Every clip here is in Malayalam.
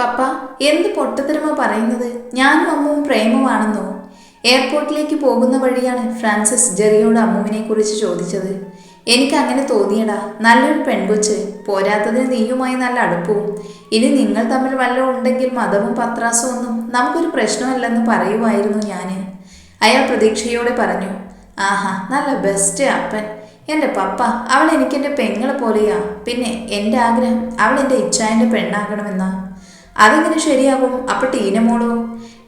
പപ്പ എന്ത് പൊട്ടത്തരമോ പറയുന്നത്? ഞാനും അമ്മുവും പ്രേമമാണെന്നോ? എയർപോർട്ടിലേക്ക് പോകുന്ന വഴിയാണ് ഫ്രാൻസിസ് ജെറിയോട് അമ്മുവിനെ കുറിച്ച് ചോദിച്ചത്. എനിക്ക് അങ്ങനെ തോന്നിയടാ നല്ലൊരു പെൺകൊച്ച്. പോരാത്തതിന് നീയുമായി നല്ല അടുപ്പവും. ഇനി നിങ്ങൾ തമ്മിൽ വല്ലതും ഉണ്ടെങ്കിൽ മതവും പത്രാസും ഒന്നും നമുക്കൊരു പ്രശ്നമല്ലെന്ന് പറയുമായിരുന്നു ഞാൻ അയാൾ പ്രതീക്ഷയോടെ പറഞ്ഞു ആഹാ നല്ല ബെസ്റ്റ് അപ്പൻ. എന്റെ പപ്പ അവൾ എനിക്കെന്റെ പെങ്ങളെ പോലെയാ. പിന്നെ എന്റെ ആഗ്രഹം അവൾ എന്റെ ഇച്ഛായന്റെ പെണ്ണാകണമെന്നാ. അതെങ്ങനെ ശരിയാകും? അപ്പൊ ടീനമോളോ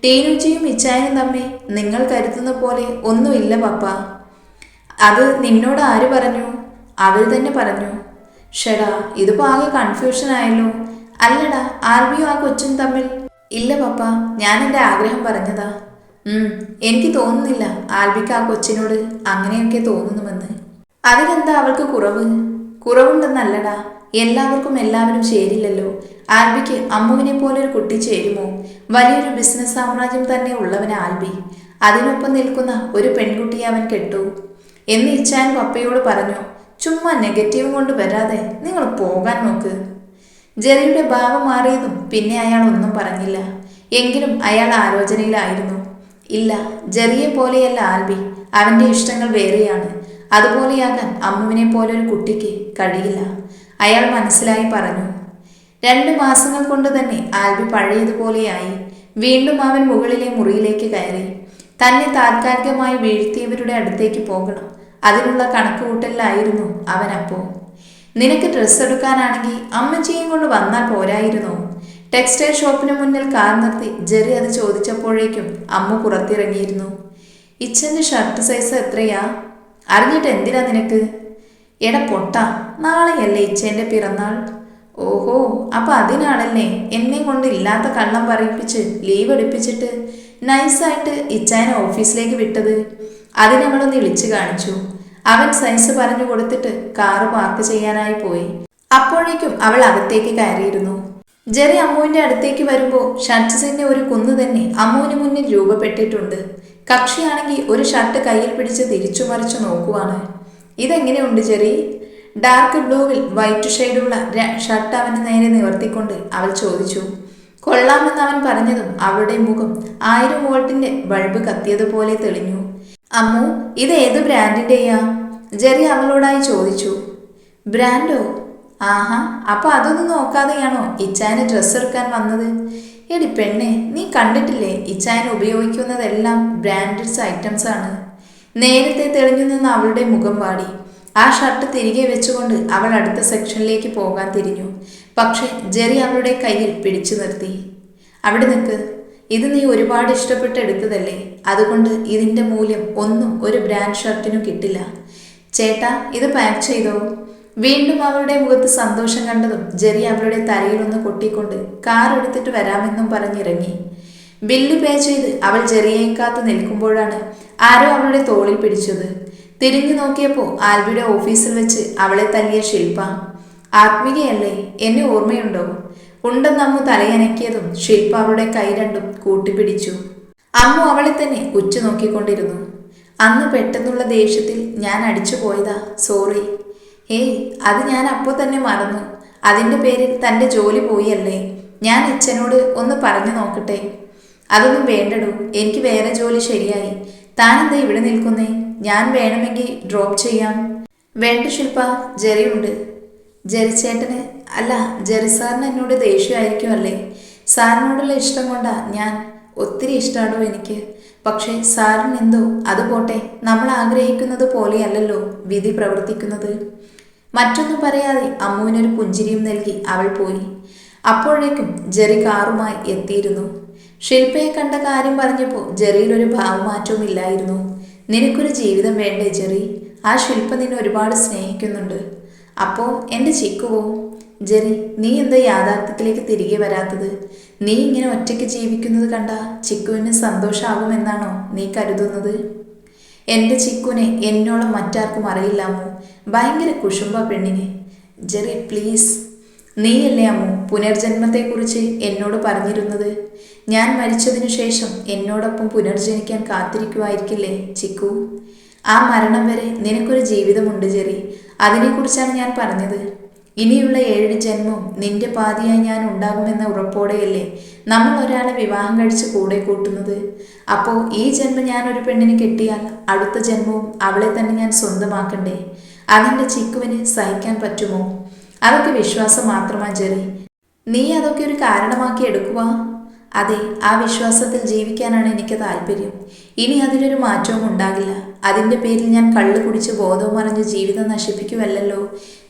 ടീനുച്ചിയും ഇച്ചായനും തമ്മി നിങ്ങൾ കരുതുന്ന പോലെ ഒന്നുമില്ല പപ്പ. അത് നിന്നോട് ആര് പറഞ്ഞു? അവർ തന്നെ പറഞ്ഞു. ഷെടാ ഇതിപ്പോ ആകെ കൺഫ്യൂഷൻ ആയല്ലോ. അല്ലടാ ആൽബിയും ആ കൊച്ചും തമ്മിൽ ഇല്ല പപ്പ. ഞാൻ എന്റെ ആഗ്രഹം പറഞ്ഞതാ. എനിക്ക് തോന്നുന്നില്ല ആൽബിക്ക് ആ കൊച്ചിനോട് അങ്ങനെയൊക്കെ തോന്നുന്നുവെന്ന്. അതിനെന്താ അവൾക്ക് കുറവ്? കുറവുണ്ടെന്നല്ലടാ. എല്ലാവർക്കും എല്ലാവരും ചേരില്ലല്ലോ. ആൽബിക്ക് അമ്മുവിനെ പോലെ ഒരു കുട്ടി ചേരുമോ? വലിയൊരു ബിസിനസ് സാമ്രാജ്യം തന്നെ ഉള്ളവൻ ആൽബി. അതിനൊപ്പം നിൽക്കുന്ന ഒരു പെൺകുട്ടിയെ അവൻ കെട്ടു. എന്ന് ഇച്ചാൻ പപ്പയോട് പറഞ്ഞു ചുമ്മാ നെഗറ്റീവ് കൊണ്ട് വരാതെ നിങ്ങൾ പോകാൻ നോക്ക്. ജെറിയുടെ ഭാവം മാറിയതും പിന്നെ അയാൾ ഒന്നും പറഞ്ഞില്ല. എങ്കിലും അയാൾ ആലോചനയിലായിരുന്നു. ഇല്ല ജെറിയെ പോലെയല്ല ആൽബി. അവന്റെ ഇഷ്ടങ്ങൾ വേറെയാണ്. അതുപോലെയാകാൻ അമ്മുവിനെ പോലെ ഒരു കുട്ടിക്ക് കഴിയില്ല. അയാൾ മനസ്സിലായി പറഞ്ഞു രണ്ട് മാസങ്ങൾ കൊണ്ട് തന്നെ ആൽബി പഴയതുപോലെയായി. വീണ്ടും അവൻ മുകളിലെ മുറിയിലേക്ക് കയറി. തന്നെ താൽക്കാലികമായി വീഴ്ത്തിയവരുടെ അടുത്തേക്ക് പോകണം. അതിനുള്ള കണക്കുകൂട്ടലിലായിരുന്നു അവൻ അപ്പോ. നിനക്ക് ഡ്രസ്സ് എടുക്കാനാണെങ്കിൽ അമ്മച്ചിയും കൊണ്ട് വന്നാൽ പോരായിരുന്നോ? ടെക്സ്റ്റൈൽ ഷോപ്പിന് മുന്നിൽ കാർ നിർത്തി ജെറി അത് ചോദിച്ചപ്പോഴേക്കും അമ്മ പുറത്തിറങ്ങിയിരുന്നു. ഇച്ഛന്റെ ഷർട്ട് സൈസ് എത്രയാ? അറിഞ്ഞിട്ട് എന്തിനാ നിനക്ക്? എടാ പൊട്ട നാളെയല്ലേ ഇച്ചേന്റെ പിറന്നാൾ? ഓഹോ അപ്പൊ അതിനാണല്ലേ എന്നെ കൊണ്ട് ഇല്ലാത്ത കള്ളം പറയിപ്പിച്ച് ലീവ് എടുപ്പിച്ചിട്ട് നൈസായിട്ട് ഇച്ചായനെ ഓഫീസിലേക്ക് വിട്ടത്? അതിനങ്ങളൊന്ന് ഇളിച്ചു കാണിച്ചു. അവൻ സൈസ് പറഞ്ഞു കൊടുത്തിട്ട് കാറ് പാർക്ക് ചെയ്യാനായി പോയി. അപ്പോഴേക്കും അവൾ അകത്തേക്ക് കയറിയിരുന്നു. ജെറി അമ്മുവിന്റെ അടുത്തേക്ക് വരുമ്പോൾ ഷർട്ട്സിന്റെ ഒരു കുന്ന് തന്നെ അമ്മുവിന് മുന്നിൽ രൂപപ്പെട്ടിട്ടുണ്ട്. കക്ഷിയാണെങ്കിൽ ഒരു ഷർട്ട് കയ്യിൽ പിടിച്ച് തിരിച്ചു മറിച്ചു നോക്കുവാണ്. ഇതെങ്ങനെയുണ്ട് ചെറി? ഡാർക്ക് ബ്ലൂവിൽ വൈറ്റ് ഷെയ്ഡുള്ള ഷർട്ട് അവന് നേരെ നിവർത്തിക്കൊണ്ട് അവൾ ചോദിച്ചു. കൊള്ളാമെന്ന് അവൻ പറഞ്ഞതും അവളുടെ മുഖം ആയിരം വോൾട്ടിന്റെ ബൾബ് കത്തിയതുപോലെ തെളിഞ്ഞു. അമ്മു ഇത് ഏത് ബ്രാൻഡിന്റെയാ ജെറി അവളോടായി ചോദിച്ചു. ബ്രാൻഡോ? ആഹാ അപ്പൊ അതൊന്നും നോക്കാതെയാണോ ഇച്ചായന് ഡ്രസ്സ് എടുക്കാൻ വന്നത്? എടി പെണ്ണെ നീ കണ്ടിട്ടില്ലേ ഇച്ചായൻ ഉപയോഗിക്കുന്നതെല്ലാം ബ്രാൻഡഡ്സ് ഐറ്റംസ് ആണ്. നേരത്തെ തെളിഞ്ഞു നിന്ന് അവളുടെ മുഖം വാടി. ആ ഷർട്ട് തിരികെ വെച്ചുകൊണ്ട് അവൾ അടുത്ത സെക്ഷനിലേക്ക് പോകാൻ തിരിഞ്ഞു. പക്ഷെ ജെറി അവളുടെ കയ്യിൽ പിടിച്ചു നിർത്തി. അവിടെ നിൽക്ക്. ഇത് നീ ഒരുപാട് ഇഷ്ടപ്പെട്ട് എടുത്തതല്ലേ? അതുകൊണ്ട് ഇതിന്റെ മൂല്യം ഒന്നും ഒരു ബ്രാൻഡ് ഷർട്ടിനും കിട്ടില്ല. ചേട്ടാ ഇത് പാക്ക് ചെയ്തോ? വീണ്ടും അവളുടെ മുഖത്ത് സന്തോഷം കണ്ടതും ജെറി അവളുടെ തലയിലൊന്ന് കൊട്ടിക്കൊണ്ട് കാർ എടുത്തിട്ട് വരാമെന്നും പറഞ്ഞിറങ്ങി. ബില്ല് പേ ചെയ്ത് അവൾ ജെറിയെ കാത്ത് നിൽക്കുമ്പോഴാണ് ആരോ അവളുടെ തോളിൽ പിടിച്ചത്. തിരിഞ്ഞു നോക്കിയപ്പോൾ ആൽബിയുടെ ഓഫീസിൽ വെച്ച് അവളെ തല്ലിയ ശില്പ ആത്മികയല്ലേ എന്നെ ഓർമ്മയുണ്ടോ? ഉണ്ടെന്ന് അമ്മ തലയനക്കിയതും ശില്പ അവളുടെ കൈ രണ്ടും കൂട്ടിപ്പിടിച്ചു. അമ്മ അവളെ തന്നെ ഉച്ചു നോക്കിക്കൊണ്ടിരുന്നു. അന്ന് പെട്ടെന്നുള്ള ദേഷ്യത്തിൽ ഞാൻ അടിച്ചു പോയതാ സോറി. ഏയ് അത് ഞാൻ അപ്പോൾ തന്നെ മറന്നു. അതിന്റെ പേരിൽ തന്റെ ജോലി പോയല്ലേ ഞാൻ അച്ഛനോട് ഒന്ന് പറഞ്ഞു നോക്കട്ടെ. അതൊന്നും വേണ്ടടൂ. എനിക്ക് വേറെ ജോലി ശരിയായി. താൻ എന്താ ഇവിടെ നിൽക്കുന്നേ? ഞാൻ വേണമെങ്കിൽ ഡ്രോപ്പ് ചെയ്യാം. വേണ്ട ശില്പ ജെറിയുണ്ട്. ജെറി ചേട്ടന് അല്ല ജെറി സാറിന് എന്നോട് ദേഷ്യമായിരിക്കും അല്ലേ? സാറിനോടുള്ള ഇഷ്ടം കൊണ്ടാ ഞാൻ ഒത്തിരി ഇഷ്ടമാണോ എനിക്ക്. പക്ഷേ സാറിന് എന്തോ അത് പോട്ടെ. നമ്മൾ ആഗ്രഹിക്കുന്നത് പോലെയല്ലല്ലോ വിധി പ്രവർത്തിക്കുന്നത്. മറ്റൊന്നും പറയാതെ അമ്മുവിനൊരു പുഞ്ചിരിയും നൽകി അവൾ പോയി. അപ്പോഴേക്കും ജെറി കാറുമായി എത്തിയിരുന്നു. ശില്പയെ കണ്ട കാര്യം പറഞ്ഞപ്പോൾ ജെറിയിൽ ഒരു ഭാവമാറ്റവും ഇല്ലായിരുന്നു. നിനക്കൊരു ജീവിതം വേണ്ടേ ജെറി? ആ ശില്പ നിന്നെ ഒരുപാട് സ്നേഹിക്കുന്നുണ്ട്. അപ്പോൾ എന്റെ ചിക്കുവോ? ജെറി നീ എന്താ യാഥാർത്ഥ്യത്തിലേക്ക് തിരികെ വരാത്തത്? നീ ഇങ്ങനെ ഒറ്റയ്ക്ക് ജീവിക്കുന്നത് കണ്ട ചിക്കുവിന് സന്തോഷമാകുമെന്നാണോ നീ കരുതുന്നത്? എന്റെ ചിക്കുനെ എന്നോളം മറ്റാർക്കും അറിയില്ലാമോ ഭയങ്കര കുശുംബ പെണ്ണിനെ. Jerry please. നീയല്ലേ അമ്മു പുനർജന്മത്തെക്കുറിച്ച് എന്നോട് പറഞ്ഞിരുന്നത്? ഞാൻ മരിച്ചതിനു ശേഷം എന്നോടൊപ്പം പുനർജനിക്കാൻ കാത്തിരിക്കുമായിരിക്കില്ലേ ചിക്കു? ആ മരണം വരെ നിനക്കൊരു ജീവിതമുണ്ട് ജെറി. അതിനെക്കുറിച്ചാണ് ഞാൻ പറഞ്ഞത്. ഇനിയുള്ള ഏഴ് ജന്മവും നിന്റെ പാതിയായി ഞാൻ ഉണ്ടാകുമെന്ന ഉറപ്പോടെയല്ലേ നമ്മൾ ഒരാളെ വിവാഹം കഴിച്ച് കൂടെ കൂട്ടുന്നത്. അപ്പോൾ ഈ ജന്മം ഞാൻ ഒരു പെണ്ണിനെ കെട്ടിയാൽ അടുത്ത ജന്മവും അവളെ തന്നെ ഞാൻ സ്വന്തമാക്കണ്ടേ? അതിന്റെ ചിക്കുവിന് സഹിക്കാൻ പറ്റുമോ? അതൊക്കെ വിശ്വാസം മാത്രമാ ജെറി. നീ അതൊക്കെ ഒരു കാരണമാക്കി എടുക്കുക അതെ ആ വിശ്വാസത്തിൽ ജീവിക്കാനാണ് എനിക്ക് താല്പര്യം. ഇനി അതിലൊരു മാറ്റവും ഉണ്ടാകില്ല. അതിന്റെ പേരിൽ ഞാൻ കള്ളു കുടിച്ച് ബോധവും അറിഞ്ഞ് ജീവിതം നശിപ്പിക്കുമല്ലോ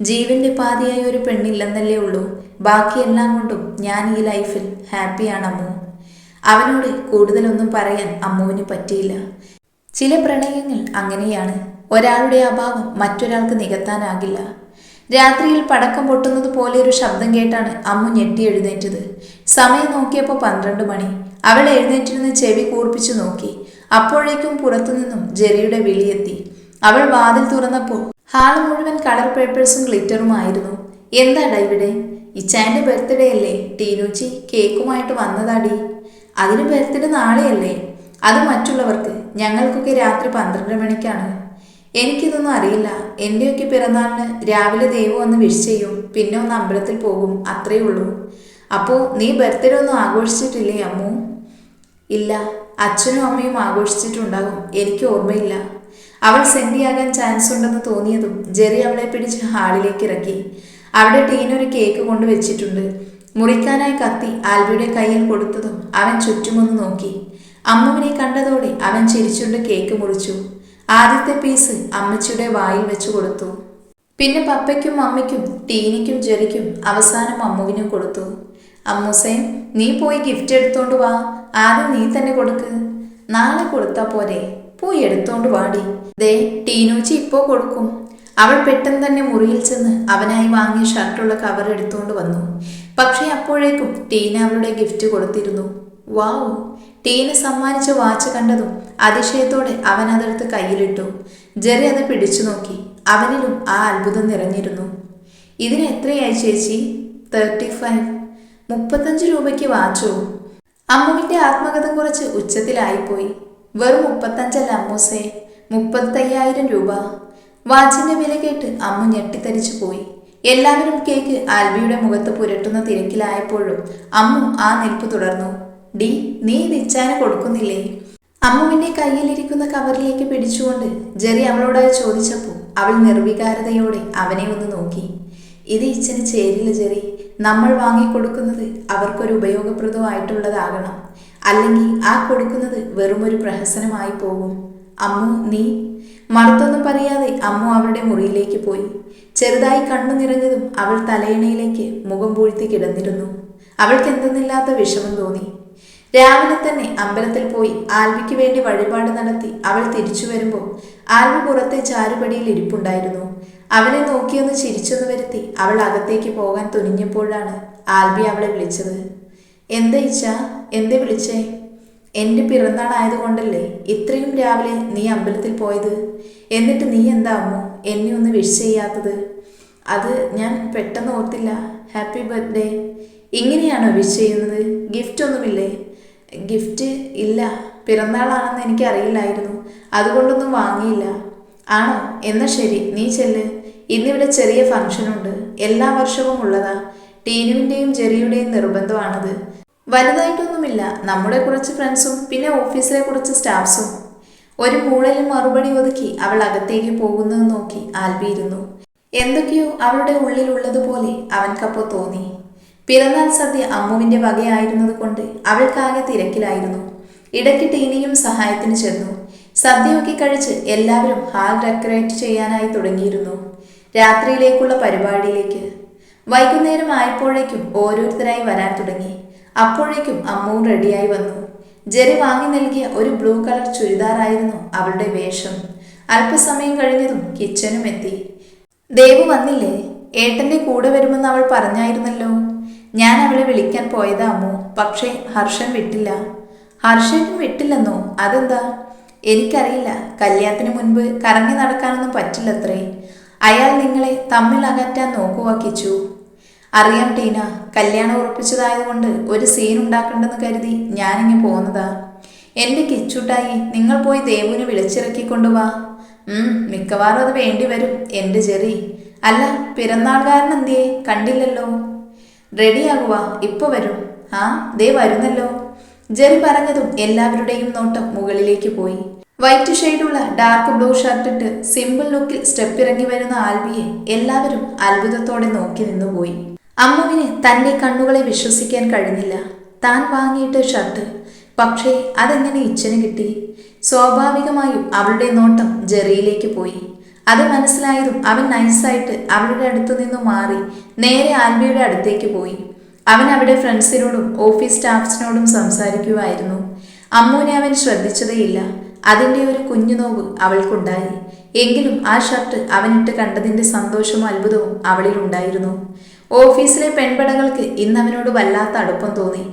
ജീവന്റെ പാതിയായി ഒരു പെണ്ണില്ലെന്നല്ലേ ഉള്ളൂ. ബാക്കിയെല്ലാം കൊണ്ടും ഞാൻ ഈ ലൈഫിൽ ഹാപ്പിയാണ് അമ്മു അവനോട് കൂടുതലൊന്നും പറയാൻ അമ്മുവിന് പറ്റിയില്ല. ചില പ്രണയങ്ങൾ അങ്ങനെയാണ്. ഒരാളുടെ അഭാവം മറ്റൊരാൾക്ക് നികത്താനാകില്ല. രാത്രിയിൽ പടക്കം പൊട്ടുന്നത് പോലെ ഒരു ശബ്ദം കേട്ടാണ് അമ്മു ഞെട്ടി എഴുന്നേറ്റത്. സമയം നോക്കിയപ്പോൾ പന്ത്രണ്ട് മണി. അവൾ എഴുന്നേറ്റിരുന്ന് ചെവി കൂർപ്പിച്ചു നോക്കി. അപ്പോഴേക്കും പുറത്തുനിന്നും ജെറിയുടെ വിളിയെത്തി. അവൾ വാതിൽ തുറന്നപ്പോൾ ഹാൾ മുഴുവൻ കളർ പേപ്പേഴ്സും ഗ്ലിറ്ററുമായിരുന്നു. എന്താടാ ഇവിടെ? ഇച്ചാന്റെ ബർത്ത്ഡേ അല്ലേ? ടീനൂച്ചി കേക്കുമായിട്ട് വന്നതാടി. അതിന് ബർത്ത്ഡേ നാളെയല്ലേ? അത് മറ്റുള്ളവർക്ക്. ഞങ്ങൾക്കൊക്കെ രാത്രി പന്ത്രണ്ട് മണിക്കാണ്. എനിക്കിതൊന്നും അറിയില്ല. എന്റെയൊക്കെ പിറന്നാളിന് രാവിലെ ദൈവം ഒന്ന് വിഷ് ചെയ്യും. പിന്നെ ഒന്ന് അമ്പലത്തിൽ പോകും. അത്രേ ഉള്ളൂ. അപ്പോൾ നീ ബർത്ത്ഡേ ഒന്നും ആഘോഷിച്ചിട്ടില്ലേ അമ്മു? ഇല്ല. അച്ഛനും അമ്മയും ആഘോഷിച്ചിട്ടുണ്ടാകും. എനിക്ക് ഓർമ്മയില്ല. അവൾ സെൻഡിയാകാൻ ചാൻസ് ഉണ്ടെന്ന് തോന്നിയതും ജെറി അവളെ പിടിച്ച് ഹാളിലേക്ക് ഇറക്കി. അവിടെ ടീനൊരു കേക്ക് കൊണ്ട് വെച്ചിട്ടുണ്ട്. മുറിക്കാനായി കത്തി ആൽബിയുടെ കയ്യിൽ കൊടുത്തതും അവൻ ചുറ്റുമൊന്ന് നോക്കി. അമ്മുവിനെ കണ്ടതോടെ അവൻ ചിരിച്ചുകൊണ്ട് കേക്ക് മുറിച്ചു. ആദ്യത്തെ പീസ് അമ്മച്ചിയുടെ വായിൽ വെച്ചു കൊടുത്തു. പിന്നെ പപ്പയ്ക്കും അമ്മയ്ക്കും ടീനിക്കും ജെറിക്കും അവസാനം അമ്മുവിനും കൊടുത്തു. അമ്മൂസേ നീ പോയി ഗിഫ്റ്റ് എടുത്തോണ്ട് വാ. ആദ്യം നീ തന്നെ കൊടുക്ക്. നാളെ കൊടുത്താ പോരെ. പോയി എടുത്തോണ്ട് വാടി. ദേ ടീനൂച്ചി ഇപ്പോ കൊടുക്കും. അവൾ പെട്ടെന്ന് തന്നെ മുറിയിൽ ചെന്ന് അവനായി വാങ്ങിയ ഷർട്ടുള്ള കവർ എടുത്തുകൊണ്ട് വന്നു. പക്ഷേ അപ്പോഴേക്കും ടീന അവളുടെ ഗിഫ്റ്റ് കൊടുത്തിരുന്നു. വാവ് ടീന സമ്മാനിച്ച വാച്ച് കണ്ടതും അതിശയത്തോടെ അവൻ അതെടുത്ത് കയ്യിലിട്ടു. ജെറി അത് പിടിച്ചു നോക്കി. അവനിലും ആ അത്ഭുതം നിറഞ്ഞിരുന്നു. ഇതിന് എത്രയായി ചേച്ചി? Thirty five. മുപ്പത്തഞ്ച് രൂപയ്ക്ക് വാച്ചോ? അമ്മുവിന്റെ ആത്മകഥ കുറച്ച് ഉച്ചത്തിലായിപ്പോയി. വെറും മുപ്പത്തഞ്ചല്ല അമ്മൂസേ. മുപ്പത്തയ്യായിരം രൂപ. വാച്ചിന്റെ വില കേട്ട് അമ്മു ഞെട്ടിത്തരിച്ചു പോയി. എല്ലാവരും കേക്ക് ആൽബിയുടെ മുഖത്ത് പുരട്ടുന്ന തിരക്കിലായപ്പോഴും അമ്മു ആ നിൽപ്പ് തുടർന്നു. ഡി നീ ഇത് ഇച്ചാന് കൊടുക്കുന്നില്ലേ അമ്മുവിന്റെ കയ്യിലിരിക്കുന്ന കവറിലേക്ക് പിടിച്ചുകൊണ്ട് ജെറി അവളോടായി ചോദിച്ചപ്പോൾ അവൾ നിർവികാരതയോടെ അവനെ ഒന്ന് നോക്കി. ഇത് ഇച്ചന് ചേരില്ല ജെറി. നമ്മൾ വാങ്ങിക്കൊടുക്കുന്നത് അവർക്കൊരു ഉപയോഗപ്രദമായിട്ടുള്ളതാകണം. അല്ലെങ്കിൽ ആ കൊടുക്കുന്നത് വെറുമൊരു പ്രഹസനമായി പോകും. അമ്മു നീ? മറുത്തൊന്നും പറയാതെ അമ്മു അവളുടെ മുറിയിലേക്ക് പോയി. ചെറുതായി കണ്ണു നിറഞ്ഞതും അവൾ തലയിണയിലേക്ക് മുഖം പൂഴ്ത്തി കിടന്നിരുന്നു. അവൾക്ക് എന്തെന്നില്ലാത്ത വിഷമം തോന്നി. രാവിലെ തന്നെ അമ്പലത്തിൽ പോയി ആൽവിക്ക് വേണ്ടി വഴിപാട് നടത്തി അവൾ തിരിച്ചു വരുമ്പോൾ ആൽവി പുറത്തെ ചാരുപടിയിൽ ഇരിപ്പുണ്ടായിരുന്നു. അവനെ നോക്കിയൊന്ന് ചിരിച്ചൊന്ന് വരുത്തി അവൾ അകത്തേക്ക് പോകാൻ തുനിഞ്ഞപ്പോഴാണ് ആൽബി അവളെ വിളിച്ചത്. എന്താ ഇച്ച എന്തേ വിളിച്ചേ? എന്റെ പിറന്നാളായതുകൊണ്ടല്ലേ ഇത്രയും രാവിലെ നീ അമ്പലത്തിൽ പോയത്? എന്നിട്ട് നീ എന്താ എന്നെ ഒന്ന് വിഷ് ചെയ്യാത്തത്? അത് ഞാൻ പെട്ടെന്ന് ഓർത്തില്ല. Happy birthday. ഇങ്ങനെയാണോ വിഷ് ചെയ്യുന്നത്? ഗിഫ്റ്റ് ഒന്നുമില്ലേ? ഗിഫ്റ്റ് ഇല്ല. പിറന്നാളാണെന്ന് എനിക്ക് അറിയില്ലായിരുന്നു അതുകൊണ്ടൊന്നും വാങ്ങിയില്ല. ആണോ? എന്നാ ശരി നീ ചെല്ല്. ഇന്നിവിടെ ചെറിയ ഫംഗ്ഷനുണ്ട്. എല്ലാ വർഷവും ഉള്ളതാ. ടീനുവിന്റെയും ജെറിയുടെയും നിർബന്ധമാണത്. വലുതായിട്ടൊന്നുമില്ല. നമ്മുടെ കുറച്ച് ഫ്രണ്ട്സും പിന്നെ ഓഫീസിലെ കുറച്ച് സ്റ്റാഫ്സും. ഒരു മൂളലിൽ മറുപടി ഒതുക്കി അവൾ അകത്തേക്ക് പോകുന്നത് നോക്കി ആൽബിയിരുന്നു എന്തൊക്കെയോ അവളുടെ ഉള്ളിലുള്ളതുപോലെ അവൻക്കപ്പോൾ തോന്നി. പിറന്നാൾ സദ്യ അമ്മുവിന്റെ വകയായിരുന്നത് കൊണ്ട് അവൾക്കാകെ തിരക്കിലായിരുന്നു. ഇടയ്ക്ക് ടീനിയും സഹായത്തിന് ചെന്നു. സദ്യയൊക്കെ കഴിച്ച് എല്ലാവരും ഹാൾ ഡെക്കറേറ്റ് ചെയ്യാനായി തുടങ്ങിയിരുന്നു. രാത്രിയിലേക്കുള്ള പരിപാടിയിലേക്ക്. വൈകുന്നേരം ആയപ്പോഴേക്കും ഓരോരുത്തരായി വരാൻ തുടങ്ങി. അപ്പോഴേക്കും അമ്മവും റെഡിയായി വന്നു. ജെറി വാങ്ങി നൽകിയ ഒരു ബ്ലൂ കളർ ചുരിദാറായിരുന്നു അവളുടെ വേഷം. അല്പസമയം കഴിഞ്ഞതും കിച്ചനും എത്തി. ദേവു വന്നില്ലേ? ഏട്ടന്റെ കൂടെ വരുമെന്ന് അവൾ പറഞ്ഞായിരുന്നല്ലോ. ഞാൻ അവളെ വിളിക്കാൻ പോയതാ അമ്മു. പക്ഷേ ഹർഷൻ വിട്ടില്ല. ഹർഷനും വിട്ടില്ലെന്നോ? അതെന്താ? എനിക്കറിയില്ല. കല്യാണത്തിന് മുൻപ് കറങ്ങി നടക്കാനൊന്നും പറ്റില്ലത്രേ. അയാൾ നിങ്ങളെ തമ്മിൽ അകറ്റാൻ നോക്കുവാക്കിച്ചു അറിയാം ടീന. കല്യാണം ഉറപ്പിച്ചതായതുകൊണ്ട് ഒരു സീൻ ഉണ്ടാക്കണ്ടെന്ന് കരുതി ഞാനിങ്ങ് പോകുന്നതാ എന്റെ കിച്ചുട്ടായി നിങ്ങൾ പോയി ദേവുവിനെ വിളിച്ചിറക്കിക്കൊണ്ടുവാ മിക്കവാറും അത് വേണ്ടി വരും എന്റെ ചെറി അല്ല പിറന്നാൾകാരൻ എന്തിയേ? കണ്ടില്ലല്ലോ. റെഡിയാകുക ഇപ്പൊ വരും. ആ ദേ വരുന്നല്ലോ. ജെറി പറഞ്ഞതും എല്ലാവരുടെയും നോട്ടം മുകളിലേക്ക് പോയി. വൈറ്റ് ഷെയ്ഡുള്ള ഡാർക്ക് ബ്ലൂ ഷർട്ടിട്ട് സിമ്പിൾ ലുക്കിൽ സ്റ്റെപ്പ് ഇറങ്ങി വരുന്ന ആൽബിയെ എല്ലാവരും അത്ഭുതത്തോടെ നോക്കി നിന്നുപോയി അമ്മുവിന് തന്റെ കണ്ണുകളെ വിശ്വസിക്കാൻ കഴിഞ്ഞില്ല. താൻ വാങ്ങിയിട്ട ഷർട്ട്. പക്ഷേ അതെങ്ങനെ ഇച്ഛന് കിട്ടി? സ്വാഭാവികമായും അവളുടെ നോട്ടം ജെറിയിലേക്ക് പോയി. അത് മനസ്സിലായതും അവൻ നൈസായിട്ട് അവളുടെ അടുത്തു നിന്ന് മാറി നേരെ ആൽബിയുടെ അടുത്തേക്ക് പോയി. അവൻ അവിടെ ഫ്രണ്ട്സിനോടും ഓഫീസ് സ്റ്റാഫ്സിനോടും സംസാരിക്കുമായിരുന്നു അമ്മുവിനെ അവൻ ശ്രദ്ധിച്ചതേയില്ല. അതിന്റെ ഒരു കുഞ്ഞു നോവ് അവൾക്കുണ്ടായി. എങ്കിലും ആ ഷർട്ട് അവനിട്ട് കണ്ടതിന്റെ സന്തോഷവും അത്ഭുതവും അവളിലുണ്ടായിരുന്നു ഓഫീസിലെ പെൺപടകൾക്ക് ഇന്ന് അവനോട് വല്ലാത്ത അടുപ്പം തോന്നി.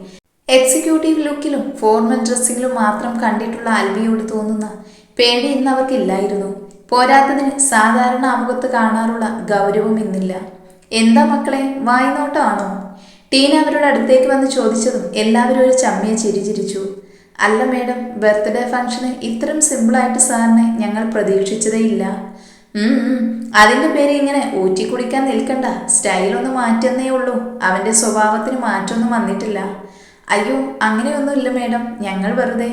എക്സിക്യൂട്ടീവ് ലുക്കിലും ഫോർമൽ ഡ്രസ്സിങ്ങിലും മാത്രം കണ്ടിട്ടുള്ള ആൽബിയോട് തോന്നുന്ന പേടി ഇന്ന് അവർക്കില്ലായിരുന്നു പോരാത്തതിന് സാധാരണ അമുഖത്ത് കാണാറുള്ള ഗൗരവം ഇന്നില്ല. എന്താ മക്കളെ വായ്നോട്ടമാണോ? ടീൻ അവരുടെ അടുത്തേക്ക് വന്ന് ചോദിച്ചതും എല്ലാവരും ഒരു ചമ്മിയെ ചിരിചിരിച്ചു അല്ല മേഡം ബർത്ത്ഡേ ഫംഗ്ഷന് ഇത്രയും സിമ്പിളായിട്ട് സാറിനെ ഞങ്ങൾ പ്രതീക്ഷിച്ചതേയില്ല. അതിന്റെ പേര് ഇങ്ങനെ ഊറ്റി കുടിക്കാൻ നിൽക്കണ്ട. സ്റ്റൈലൊന്ന് മാറ്റുന്നേ ഉള്ളൂ. അവന്റെ സ്വഭാവത്തിന് മാറ്റമൊന്നും വന്നിട്ടില്ല. അയ്യോ അങ്ങനെയൊന്നുമില്ല മേഡം. ഞങ്ങൾ വെറുതെ.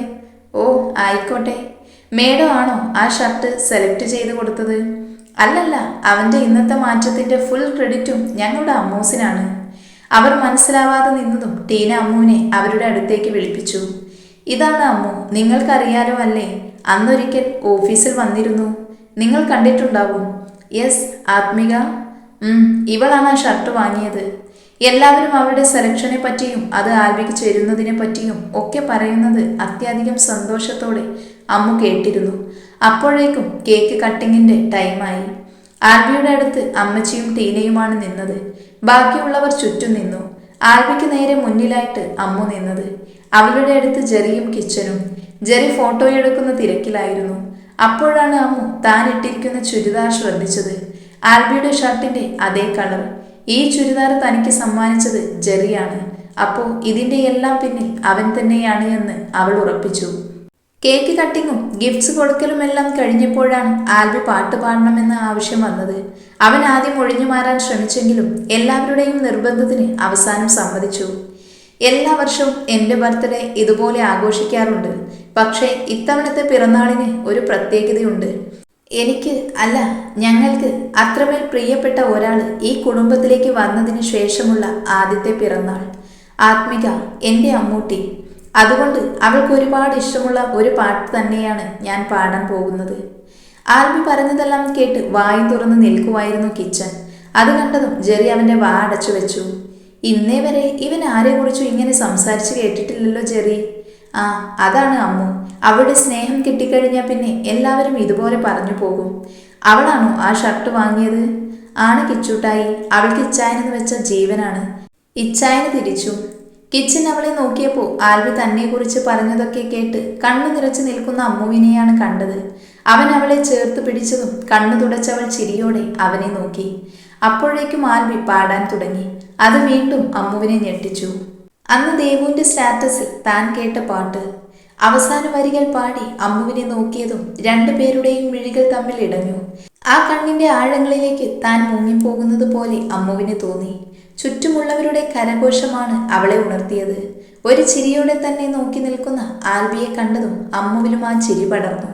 ഓ ആയിക്കോട്ടെ. മേഡം ആണോ ആ ഷർട്ട് സെലക്ട് ചെയ്ത് കൊടുത്തത്? അല്ലല്ല അവന്റെ ഇന്നത്തെ മാറ്റത്തിന്റെ ഫുൾ ക്രെഡിറ്റും ഞങ്ങളുടെ അമ്മൂസിനാണ്. അവർ മനസ്സിലാവാതെ നിന്നതും ടീന അമ്മുവിനെ അവരുടെ അടുത്തേക്ക് വിളിപ്പിച്ചു. ഇതാണ് അമ്മു നിങ്ങൾക്കറിയാലോ അല്ലേ? അന്നൊരിക്കൽ ഓഫീസിൽ വന്നിരുന്നു. നിങ്ങൾ കണ്ടിട്ടുണ്ടാവും. യെസ് ആത്മിക. ഇവളാണ് ആ ഷർട്ട് വാങ്ങിയത്. എല്ലാവരും അവരുടെ സെലക്ഷനെ പറ്റിയും അത് ആൽബിക്ക് ചേരുന്നതിനെ പറ്റിയും ഒക്കെ പറയുന്നത് അത്യധികം സന്തോഷത്തോടെ അമ്മു കേട്ടിരുന്നു. അപ്പോഴേക്കും കേക്ക് കട്ടിങ്ങിന്റെ ടൈമായി ആൽബിയുടെ അടുത്ത് അമ്മച്ചിയും ടീനയുമാണ് നിന്നത്. ബാക്കിയുള്ളവർ ചുറ്റും നിന്നു. ആൽബിക്ക് നേരെ മുന്നിലായിട്ട് അമ്മു നിന്നത്. അവരുടെ അടുത്ത് ജെറിയും കിച്ചനും. ജെറി ഫോട്ടോ എടുക്കുന്ന തിരക്കിലായിരുന്നു. അപ്പോഴാണ് അമ്മു താൻ ഇട്ടിരിക്കുന്ന ചുരിദാർ ശ്രദ്ധിച്ചത്. ആൽബിയുടെ ഷർട്ടിന്റെ അതേ കളർ ഈ ചുരിദാർ തനിക്ക് സമ്മാനിച്ചത് ജെറിയാണ്. അപ്പോൾ ഇതിന്റെ എല്ലാം പിന്നിൽ അവൻ തന്നെയാണ് എന്ന് അവൾ ഉറപ്പിച്ചു. കേക്ക് കട്ടിങ്ങും ഗിഫ്റ്റ്സ് കൊടുക്കലും എല്ലാം കഴിഞ്ഞപ്പോഴാണ് ആൽബി പാട്ട് പാടണമെന്ന ആവശ്യം വന്നത്. അവൻ ആദ്യം ഒഴിഞ്ഞു മാറാൻ ശ്രമിച്ചെങ്കിലും എല്ലാവരുടെയും നിർബന്ധത്തിന് അവസാനം സമ്മതിച്ചു. എല്ലാ വർഷവും എന്റെ ബർത്ത്ഡേ ഇതുപോലെ ആഘോഷിക്കാറുണ്ട്. പക്ഷേ ഇത്തവണത്തെ പിറന്നാളിന് ഒരു പ്രത്യേകതയുണ്ട്. എനിക്ക് അല്ല ഞങ്ങൾക്ക് അത്രമേൽ പ്രിയപ്പെട്ട ഒരാൾ ഈ കുടുംബത്തിലേക്ക് വന്നതിന് ശേഷമുള്ള ആദ്യത്തെ പിറന്നാൾ. ആത്മിക എന്റെ അമ്മൂട്ടി അതുകൊണ്ട് അവൾക്ക് ഒരുപാട് ഇഷ്ടമുള്ള ഒരു പാട്ട് തന്നെയാണ് ഞാൻ പാടാൻ പോകുന്നത്. ആൽബി പറഞ്ഞതെല്ലാം കേട്ട് വായും തുറന്ന് നിൽക്കുമായിരുന്നു കിച്ചൻ അത് കണ്ടതും ജെറി അവന്റെ വാ അടച്ചു വെച്ചു. ഇന്നേ വരെ ഇവൻ ആരെക്കുറിച്ചും ഇങ്ങനെ സംസാരിച്ച് കേട്ടിട്ടില്ലല്ലോ ജെറി. ആ അതാണ് അമ്മു. അവളുടെ സ്നേഹം കിട്ടിക്കഴിഞ്ഞാൽ പിന്നെ എല്ലാവരും ഇതുപോലെ പറഞ്ഞു പോകും. അവളാണോ ആ ഷർട്ട് വാങ്ങിയത്? ആണ് കിച്ചൂട്ടായി. അവൾക്ക് ഇച്ചായനെന്ന് വെച്ച ജീവനാണ്. ഇച്ചായന് തിരിച്ചു. കിച്ചൻ അവളെ നോക്കിയപ്പോൾ ആൽബി തന്നെക്കുറിച്ച് പറഞ്ഞതൊക്കെ കേട്ട് കണ്ണു നിറച്ചു നിൽക്കുന്ന അമ്മുവിനെയാണ് കണ്ടത്. അവൻ അവളെ ചേർത്ത് പിടിച്ചതും കണ്ണു തുടച്ചവൾ ചിരിയോടെ അവനെ നോക്കി. അപ്പോഴേക്കും ആൽവി പാടാൻ തുടങ്ങി. അത് വീണ്ടും അമ്മുവിനെ ഞെട്ടിച്ചു. അന്ന് ദേവുവിന്റെ സ്റ്റാറ്റസിൽ താൻ കേട്ട പാട്ട്. അവസാന വരികൾ പാടി അമ്മുവിനെ നോക്കിയതും രണ്ടുപേരുടെയും മിഴികൾ തമ്മിൽ ഇടഞ്ഞു. ആ കണ്ണിന്റെ ആഴങ്ങളിലേക്ക് താൻ മുങ്ങിപ്പോകുന്നത് പോലെ അമ്മുവിന് തോന്നി. ചുറ്റുമുള്ളവരുടെ കരഘോഷമാണ് അവളെ ഉണർത്തിയത്. ഒരു ചിരിയോടെ തന്നെ നോക്കി നിൽക്കുന്ന ആൽബിയെ കണ്ടതും അമ്മുവിലും ആ ചിരി പടർന്നു.